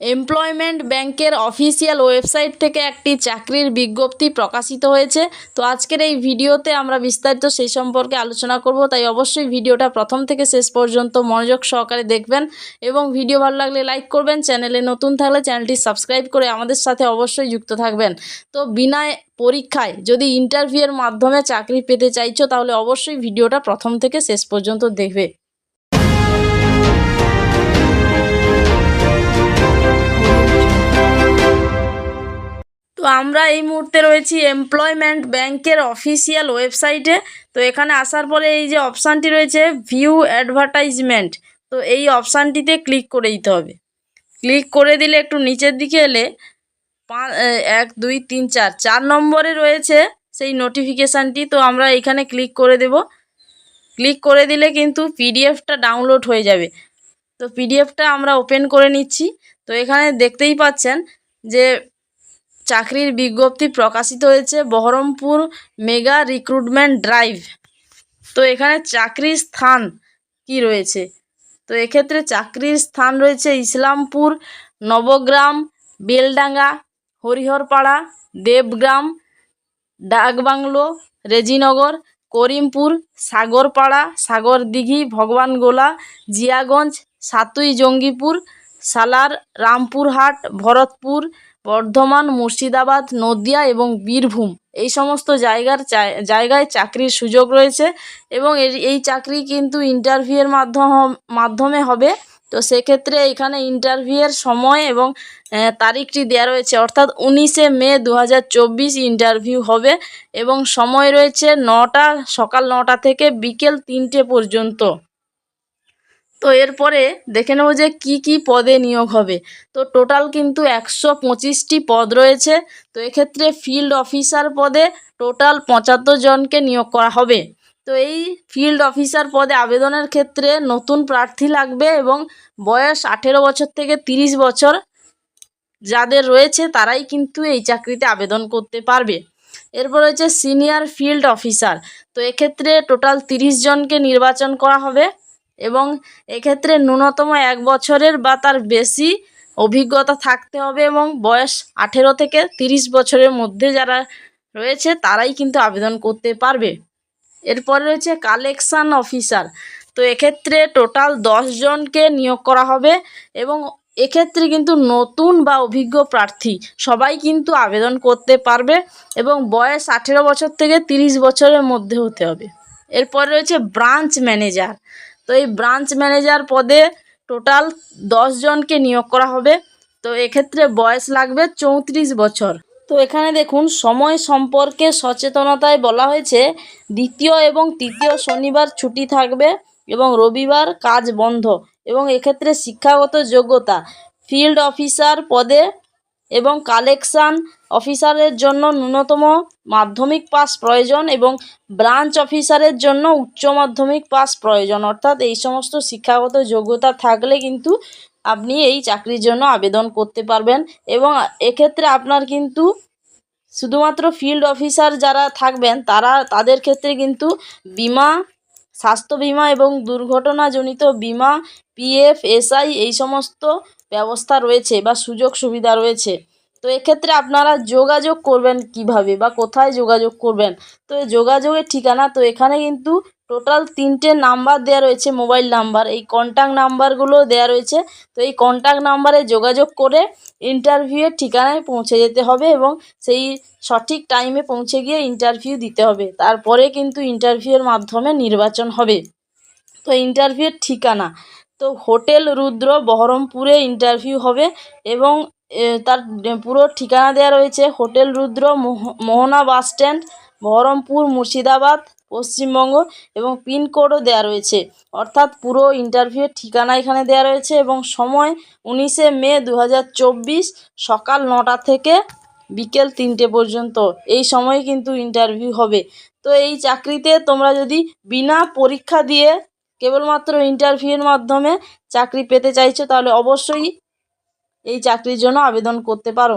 Employment ব্যাংকের official website থেকে একটি চাকরির বিজ্ঞপ্তি প্রকাশিত হয়েছে। তো আজকের এই ভিডিওতে আমরা বিস্তারিত সেই সম্পর্কে আলোচনা করব। তাই অবশ্যই ভিডিওটা প্রথম থেকে শেষ পর্যন্ত মনোযোগ সহকারে দেখবেন এবং ভিডিও ভালো লাগলে লাইক করবেন। চ্যানেলে নতুন থাকলে চ্যানেলটি সাবস্ক্রাইব করে আমাদের সাথে অবশ্যই যুক্ত থাকবেন। তো বিনা পরীক্ষায় যদি ইন্টারভিউয়ের মাধ্যমে চাকরি পেতে চাইছো, তাহলে অবশ্যই ভিডিওটা প্রথম থেকে শেষ পর্যন্ত দেখবে। আমরা এই মুহূর্তে রয়েছি এমপ্লয়মেন্ট ব্যাংকের অফিসিয়াল ওয়েবসাইটে তো এখানে আসার পরে এই যে অপশানটি রয়েছে ভিউ অ্যাডভার্টাইজমেন্ট তো এই অপশানটিতে ক্লিক করে দিতে হবে। ক্লিক করে দিলে একটু নিচের দিকে এলে পাঁচ এক, দুই, তিন, চার চার নম্বরে রয়েছে সেই নোটিফিকেশানটি তো আমরা এখানে ক্লিক করে দেব। ক্লিক করে দিলে কিন্তু পিডিএফটা ডাউনলোড হয়ে যাবে। তো পিডিএফটা আমরা ওপেন করে নিচ্ছি। তো এখানে দেখতেই পাচ্ছেন যে চাকরির বিজ্ঞপ্তি প্রকাশিত হয়েছে বহরমপুর মেগা রিক্রুটমেন্ট ড্রাইভ। তো এখানে চাকরির স্থান কি রয়েছে? তো এক্ষেত্রে চাকরির স্থান রয়েছে ইসলামপুর, নবগ্রাম, বেলডাঙ্গা, হরিহরপাড়া, দেবগ্রাম, ডাকবাংলো, রেজিনগর, করিমপুর, সাগরপাড়া, সাগরদিঘি, ভগবানগোলা, জিয়াগঞ্জ, সাতুই জঙ্গিপুর সালার রামপুরহাট, ভরতপুর, বর্ধমান, মুর্শিদাবাদ, নদিয়া এবং বীরভূম। এই সমস্ত জায়গার জায়- জায়গায় চাকরির সুযোগ রয়েছে এবং এই চাকরি কিন্তু ইন্টারভিউয়ের মাধ্যম, মাধ্যমে হবে। তো সেক্ষেত্রে এখানে ইন্টারভিউয়ের সময় এবং তারিখটি দেওয়া রয়েছে। অর্থাৎ উনিশে মে দু হাজার চব্বিশ ইন্টারভিউ হবে এবং সময় রয়েছে নটা, সকাল নটা থেকে বিকেল তিনটে পর্যন্ত। তো এরপরে দেখে নেব যে কি কি পদে নিয়োগ হবে। তো টোটাল কিন্তু একশো পঁচিশটি পদ রয়েছে। তো এক্ষেত্রে ফিল্ড অফিসার পদে টোটাল পঁচাত্তর জনকে নিয়োগ করা হবে। তো এই ফিল্ড অফিসার পদে আবেদনের ক্ষেত্রে নতুন প্রার্থী লাগবে এবং বয়স আঠেরো বছর থেকে তিরিশ বছর যাদের রয়েছে তারাই কিন্তু এই চাকরিতে আবেদন করতে পারবে। এরপর রয়েছে সিনিয়র ফিল্ড অফিসার। তো এক্ষেত্রে টোটাল তিরিশ জনকে নির্বাচন করা হবে। এবং এক্ষেত্রে ন্যূনতম এক বছরের বা তার বেশি অভিজ্ঞতা থাকতে হবে এবং বয়স আঠেরো থেকে তিরিশ বছরের মধ্যে যারা রয়েছে, তারাই কিন্তু আবেদন করতে পারবে। এরপরে রয়েছে কালেকশান অফিসার। তো এক্ষেত্রে টোটাল জনকে নিয়োগ করা হবে এবং এক্ষেত্রে কিন্তু নতুন বা অভিজ্ঞ প্রার্থী সবাই কিন্তু আবেদন করতে পারবে এবং বয়স আঠেরো বছর থেকে তিরিশ বছরের মধ্যে হতে হবে। এরপর রয়েছে ব্রাঞ্চ ম্যানেজার। তো এই ব্রাঞ্চ ম্যানেজার পদে টোটাল জনকে নিয়োগ করা হবে। তো এক্ষেত্রে বয়স লাগবে চৌত্রিশ বছর। তো এখানে দেখুন, সময় সম্পর্কে সচেতনতায় বলা হয়েছে, দ্বিতীয় এবং তৃতীয় শনিবার ছুটি থাকবে এবং রবিবার কাজ বন্ধ এবং এক্ষেত্রে শিক্ষাগত যোগ্যতা। ফিল্ড অফিসার পদে এবং কালেকশান অফিসারের জন্য ন্যূনতম মাধ্যমিক পাস প্রয়োজন এবং ব্রাঞ্চ অফিসারের জন্য উচ্চ মাধ্যমিক পাস প্রয়োজন। অর্থাৎ এই সমস্ত শিক্ষাগত যোগ্যতা থাকলে কিন্তু আপনি এই চাকরির জন্য আবেদন করতে পারবেন এবং এক্ষেত্রে আপনার কিন্তু শুধুমাত্র ফিল্ড অফিসার যারা থাকবেন, তারা, তাদের ক্ষেত্রে কিন্তু বিমা, স্বাস্থ্য বিমা এবং দুর্ঘটনাজনিত বিমা পিএফ এসআই এই সমস্ত ব্যবস্থা রয়েছে বা সুযোগ সুবিধা রয়েছে, তো এক্ষেত্রে আপনারা যোগাযোগ করবেন কীভাবে বা কোথায় যোগাযোগ করবেন? তো যোগাযোগের ঠিকানা, তো এখানে কিন্তু টোটাল তিনটে নাম্বার দেওয়া রয়েছে মোবাইল নাম্বার এই কন্ট্যাক্ট নাম্বারগুলো দেওয়া রয়েছে, তো এই কন্ট্যাক্ট নাম্বারে যোগাযোগ করে ইন্টারভিউয়ের ঠিকানায় পৌঁছে যেতে হবে এবং সেই সঠিক টাইমে পৌঁছে গিয়ে ইন্টারভিউ দিতে হবে। তারপরে কিন্তু ইন্টারভিউয়ের মাধ্যমে নির্বাচন হবে। তো ইন্টারভিউয়ের ঠিকানা তো হোটেল রুদ্র বহরমপুরে ইন্টারভিউ হবে এবং তার পুরো ঠিকানা দেওয়া রয়েছে hotel Rudra Moh- Mohona bus stand, Baharampur Murshidabad, Paschimbanga এবং পিনকোডও দেওয়া রয়েছে। অর্থাৎ পুরো ইন্টারভিউয়ের ঠিকানা এখানে দেওয়া রয়েছে এবং সময় উনিশে মে দু হাজার চব্বিশ সকাল নটা থেকে বিকেল তিনটে পর্যন্ত। এই সময় কিন্তু ইন্টারভিউ হবে। তো এই চাকরিতে তোমরা যদি বিনা পরীক্ষা দিয়ে কেবলমাত্র ইন্টারভিউয়ের মাধ্যমে চাকরি পেতে চাইছো তাহলে অবশ্যই এই চাকরির জন্য আবেদন করতে পারো।